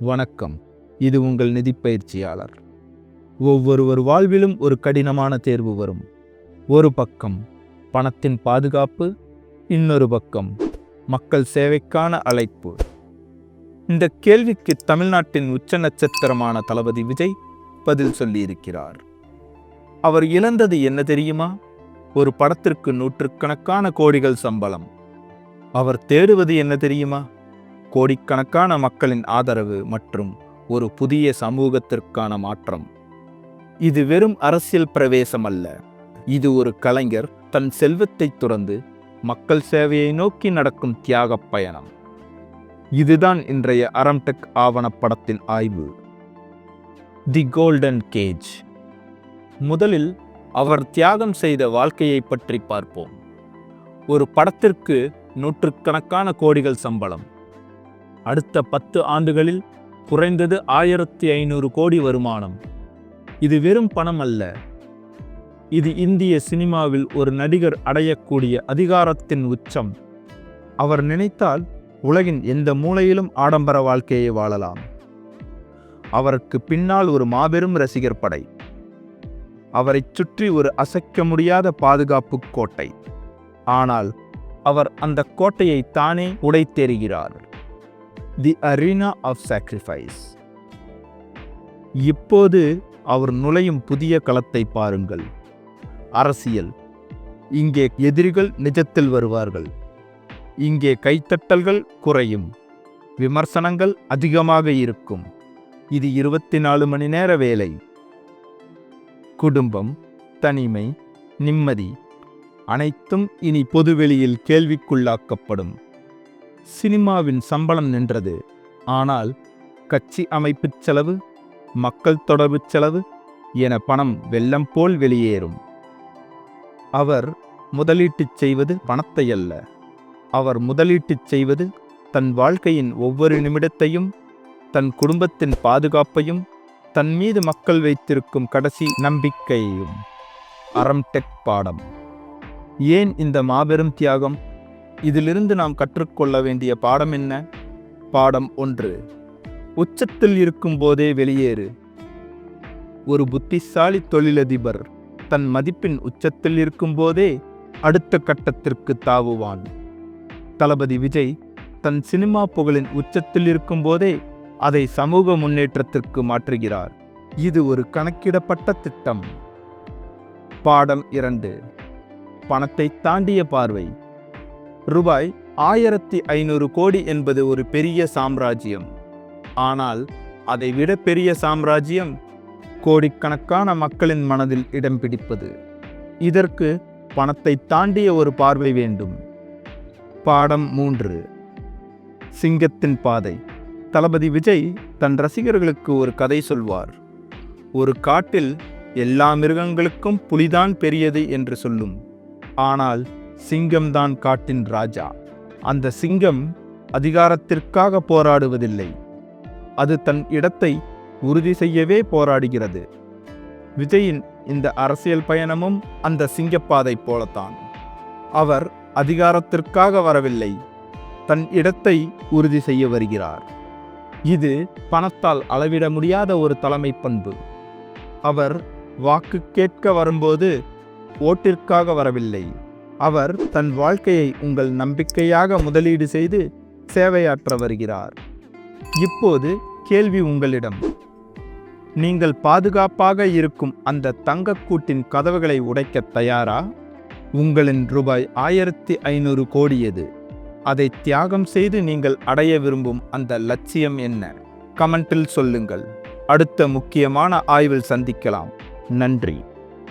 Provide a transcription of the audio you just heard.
வணக்கம். இது உங்கள் நிதி பயிற்சியாளர். ஒவ்வொருவர் வாழ்விலும் ஒரு கடினமான தேர்வு வரும். ஒரு பக்கம் பணத்தின் பாதுகாப்பு இன்னொரு பக்கம் மக்கள் சேவைக்கான அழைப்பு. இந்த கேள்விக்கு தமிழ்நாட்டின் உச்ச நட்சத்திரமான தளபதி விஜய் பதில் சொல்லியிருக்கிறார். அவர் இழந்தது என்ன தெரியுமா? ஒரு படத்திற்கு நூற்றுக்கணக்கான கோடிகள் சம்பளம். அவர் தேடுவது என்ன தெரியுமா? கோடிக்கணக்கான மக்களின் ஆதரவு மற்றும் ஒரு புதிய சமூகத்திற்கான மாற்றம். இது வெறும் அரசியல் பிரவேசம் அல்ல இது ஒரு கலைஞர் தன் செல்வத்தை துறந்து மக்கள் சேவையை நோக்கி நடக்கும் தியாகப் பயணம். இதுதான் இன்றைய அரம்டெக் ஆவணப்படத்தின் ஆய்வு. தி கோல்டன் கேஜ் முதலில் அவர் தியாகம் செய்த வாழ்க்கையை பற்றி பார்ப்போம். ஒரு படத்திற்கு நூற்றுக்கணக்கான கோடிகள் சம்பளம். அடுத்த பத்து ஆண்டுகளில் குறைந்தது ஆயிரத்தி ஐநூறு கோடி வருமானம். இது வெறும் பணம் அல்ல. இது இந்திய சினிமாவில் ஒரு நடிகர் அடையக்கூடிய அதிகாரத்தின் உச்சம். அவர் நினைத்தால் உலகின் எந்த மூலையிலும் ஆடம்பர வாழ்க்கையை வாழலாம். அவருக்கு பின்னால் ஒரு மாபெரும் ரசிகர் படை. அவரைச் சுற்றி ஒரு அசைக்க முடியாத பாதுகாப்பு கோட்டை. ஆனால் அவர் அந்த கோட்டையை தானே உடைத்தெறிகிறார். தி அரீனா ஆஃப் சாக்ரிஃபைஸ் இப்போது அவர் நுழையும் புதிய களத்தை பாருங்கள். அரசியல். இங்கே எதிரிகள் நிஜத்தில் வருவார்கள். இங்கே கைத்தட்டல்கள் குறையும். விமர்சனங்கள் அதிகமாக இருக்கும். இது இருபத்தி நாலு மணி நேர வேலை. குடும்பம் தனிமை நிம்மதி அனைத்தும் இனி பொதுவெளியில் கேள்விக்குள்ளாக்கப்படும். சினிமாவின் சம்பளம் நின்றது. ஆனால் கட்சி அமைப்பு செலவு மக்கள் தொடர்பு செலவு என பணம் வெள்ளம் போல் வெளியேறும். அவர் முதலீட்டுச் செய்வது பணத்தை அல்ல. அவர் முதலீட்டுச் செய்வது தன் வாழ்க்கையின் ஒவ்வொரு நிமிடத்தையும் தன் குடும்பத்தின் பாதுகாப்பையும் தன் மீது மக்கள் வைத்திருக்கும் கடைசி நம்பிக்கையையும். அறம்டெக் பாடம். ஏன் இந்த மாபெரும் தியாகம்? இதிலிருந்து நாம் கற்றுக்கொள்ள வேண்டிய பாடம் என்ன? பாடம் ஒன்று. உச்சத்தில் இருக்கும் போதே வெளியேறு. ஒரு புத்திசாலி தொழிலதிபர் தன் மதிப்பின் உச்சத்தில் இருக்கும்போதே அடுத்த கட்டத்திற்கு தாவுவான். தளபதி விஜய் தன் சினிமா புகழின் உச்சத்தில் இருக்கும்போதே அதை சமூக முன்னேற்றத்திற்கு மாற்றுகிறார். இது ஒரு கணக்கிடப்பட்ட திட்டம். பாடம் இரண்டு. பணத்தை தாண்டிய பார்வை. ரூபாய் ஆயிரத்தி ஐநூறு கோடி என்பது ஒரு பெரிய சாம்ராஜ்யம். ஆனால் அதை விட பெரிய சாம்ராஜ்யம் கோடிக்கணக்கான மக்களின் மனதில் இடம் பிடிப்பது. இதற்கு பணத்தை தாண்டிய ஒரு பார்வை வேண்டும். பாடம் மூன்று. சிங்கத்தின் பாதை. தளபதி விஜய் தன் ரசிகர்களுக்கு ஒரு கதை சொல்வார். ஒரு காட்டில் எல்லா மிருகங்களுக்கும் புலிதான் பெரியது என்று சொல்லும். ஆனால் சிங்கம்தான் காட்டின் ராஜா. அந்த சிங்கம் அதிகாரத்திற்காக போராடுவதில்லை. அது தன் இடத்தை உறுதி செய்யவே போராடுகிறது. விஜயின் இந்த அரசியல் பயணமும் அந்த சிங்கப்பாதை போலத்தான். அவர் அதிகாரத்திற்காக வரவில்லை. தன் இடத்தை உறுதி செய்ய வருகிறார். இது பணத்தால் அளவிட முடியாத ஒரு தலைமை பண்பு. அவர் வாக்கு கேட்க வரும்போது ஓட்டிற்காக வரவில்லை. அவர் தன் வாழ்க்கையை உங்கள் நம்பிக்கையாக முதலீடு செய்து சேவையாற்ற வருகிறார். இப்போது கேள்வி உங்களிடம். நீங்கள் பாதுகாப்பாக இருக்கும் அந்த தங்கக்கூட்டின் கதவுகளை உடைக்க தயாரா? உங்களின் ரூபாய் ஆயிரத்தி ஐநூறு கோடியது. அதை தியாகம் செய்து நீங்கள் அடைய விரும்பும் அந்த லட்சியம் என்ன? கமெண்டில் சொல்லுங்கள். அடுத்த முக்கியமான ஆய்வில் சந்திக்கலாம். நன்றி.